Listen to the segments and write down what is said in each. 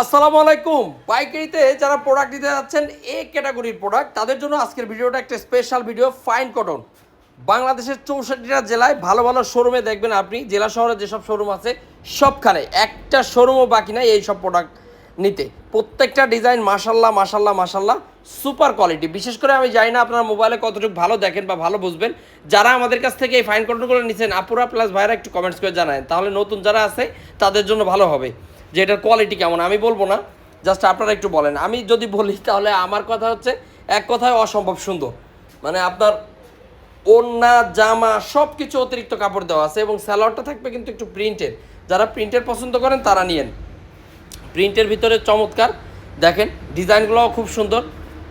আসসালামু আলাইকুম। পাইকারিতে যারা প্রোডাক্ট দিতে যাচ্ছেন, এ ক্যাটাগরির প্রোডাক্ট তাদের জন্য আজকের ভিডিওটা একটা স্পেশাল ভিডিও ফাইন কটন বাংলাদেশের চৌষট্টিটা জেলায় ভালো ভালো শোরুমে দেখবেন আপনি। জেলা শহরে যেসব শোরুম আছে, সবখানে একটা শোরুমও বাকি নাই এই সব প্রোডাক্ট নিতে। প্রত্যেকটা ডিজাইন মাসাল্লাহ মাসাল্লাহ মাসাল্লাহ সুপার কোয়ালিটি বিশেষ করে আমি জানি না আপনারা মোবাইলে কতটুকু ভালো দেখেন বা ভালো বুঝবেন। যারা আমাদের কাছ থেকে এই ফাইন কটনগুলো নিচ্ছেন আপুরা প্লাস ভাইরা একটু কমেন্টস করে জানায়। তাহলে নতুন যারা আছে, তাদের জন্য ভালো হবে। যে এটার কোয়ালিটি কেমন, আমি বলব না জাস্ট আপনারা একটু বলেন। আমি যদি বলি, তাহলে আমার কথা হচ্ছে, এক কথায় অসম্ভব সুন্দর। মানে আপনার ওড়না, জামা সব কিছু অতিরিক্ত কাপড় দেওয়া আছে এবং স্যালোয়ারটা থাকবে কিন্তু একটু প্রিন্টের যারা প্রিন্টের পছন্দ করেন, তারা নিয়েন। প্রিন্টের ভিতরে চমৎকার। দেখেন ডিজাইনগুলোও খুব সুন্দর।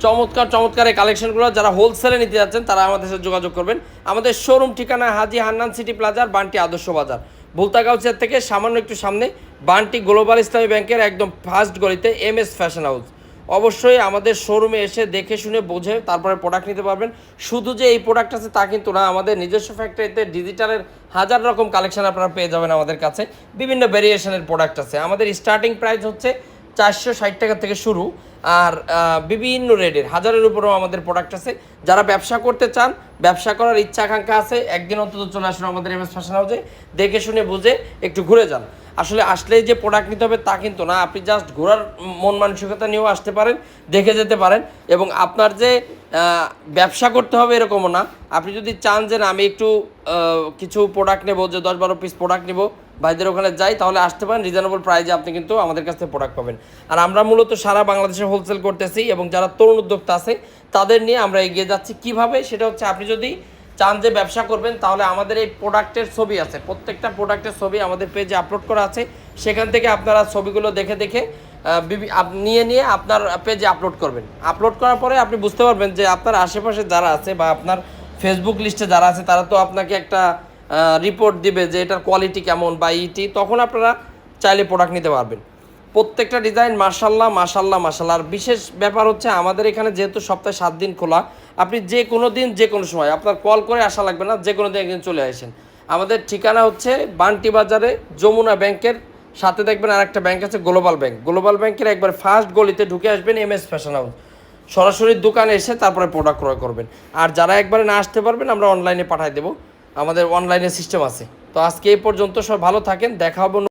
চমৎকার চমৎকার এই কালেকশনগুলো যারা হোলসেলে নিতে যাচ্ছেন, তারা আমাদের সাথে যোগাযোগ করবেন। আমাদের শোরুম ঠিকানা হাজি হান্নান সিটি প্লাজার বান্টি আদর্শ বাজার। ভুলতাগাউচের থেকে সামান্য একটু সামনে বান্টি গ্লোবাল ইসলামী ব্যাংকের একদম ফার্স্ট গলিতে এম এস ফ্যাশন হাউস অবশ্যই আমাদের শোরুমে এসে দেখে শুনে বোঝে, তারপরে প্রোডাক্ট নিতে পারবেন। শুধু যে এই প্রোডাক্ট আছে তা কিন্তু না, আমাদের নিজস্ব ফ্যাক্টরিতে ডিজিটালের হাজার রকম কালেকশন আপনারা পেয়ে যাবেন আমাদের কাছে। বিভিন্ন ভেরিয়েশনের প্রোডাক্ট আছে। আমাদের স্টার্টিং প্রাইস হচ্ছে চারশো ষাট টাকা থেকে শুরু। আর বিভিন্ন রেটের, হাজারের উপরেও আমাদের প্রোডাক্ট আছে। যারা ব্যবসা করতে চান, ব্যবসা করার ইচ্ছা আকাঙ্ক্ষা আছে, একদিন অন্তত চলে আসুন আমাদের এম এস ফ্যাশন হাউসে দেখে শুনে বুঝে একটু ঘুরে যান। আসলে আসলেই যে প্রোডাক্ট নিতে হবে তা কিন্তু না। আপনি জাস্ট ঘোরার মন মানসিকতা নিয়েও আসতে পারেন, দেখে যেতে পারেন। এবং আপনার যে ব্যবসা করতে হবে এরকমও না। আপনি যদি চান যে না, আমি একটু কিছু প্রোডাক্ট নেব, যে দশ বারো পিস প্রোডাক্ট নেব ভাইদের ওখানে যাই, তাহলে আসতে পারেন। রিজনেবল প্রাইজে আপনি কিন্তু আমাদের কাছ থেকে প্রোডাক্ট পাবেন। আর আমরা মূলত সারা বাংলাদেশে হোলসেল করতেছি এবং যারা তরুণ উদ্যোক্তা আছে, তাদের নিয়ে আমরা এগিয়ে যাচ্ছি। কীভাবে? সেটা হচ্ছে আপনি যদি চান যে ব্যবসা করবেন, তাহলে আমাদের এই প্রোডাক্টের ছবি আছে। প্রত্যেকটা প্রোডাক্টের ছবি আমাদের পেজে আপলোড করা আছে। সেখান থেকে আপনারা ছবিগুলো দেখে দেখে নিয়ে নিয়ে আপনার পেজে আপলোড করবেন। আপলোড করার পরে আপনি বুঝতে পারবেন যে আপনার আশেপাশে যারা আছে বা আপনার ফেসবুক লিস্টে যারা আছে, তারা তো আপনাকে একটা রিপোর্ট দিবে যে এটার কোয়ালিটি কেমন বা ইটি তখন আপনারা চাইলে প্রোডাক্ট নিতে পারবেন। প্রত্যেকটা ডিজাইন মার্শাল্লাহ মাশাল্লাহ মাশাল্লাহ আর বিশেষ ব্যাপার হচ্ছে আমাদের এখানে যেহেতু সপ্তাহে সাত দিন খোলা, আপনি যে কোনো দিন, যে কোনো সময় আপনার কল করে আসা লাগবে না, যে কোনো দিন একদিন চলে আসেন। আমাদের ঠিকানা হচ্ছে বান্টি বাজারে যমুনা ব্যাংকের সাথে দেখবেন আর একটা ব্যাংক আছে গ্লোবাল ব্যাংক গ্লোবাল ব্যাংকের একবার ফার্স্ট গলিতে ঢুকে আসবেন এম এস ফ্যাশন হাউস সরাসরি দোকানে এসে তারপরে প্রোডাক্ট ক্রয় করবেন। আর যারা একবারে না আসতে পারবেন, আমরা অনলাইনে পাঠিয়ে দেবো। আমাদের অনলাইনে সিস্টেম আছে। তো আজকে এই পর্যন্ত সব ভালো থাকেন দেখা হবে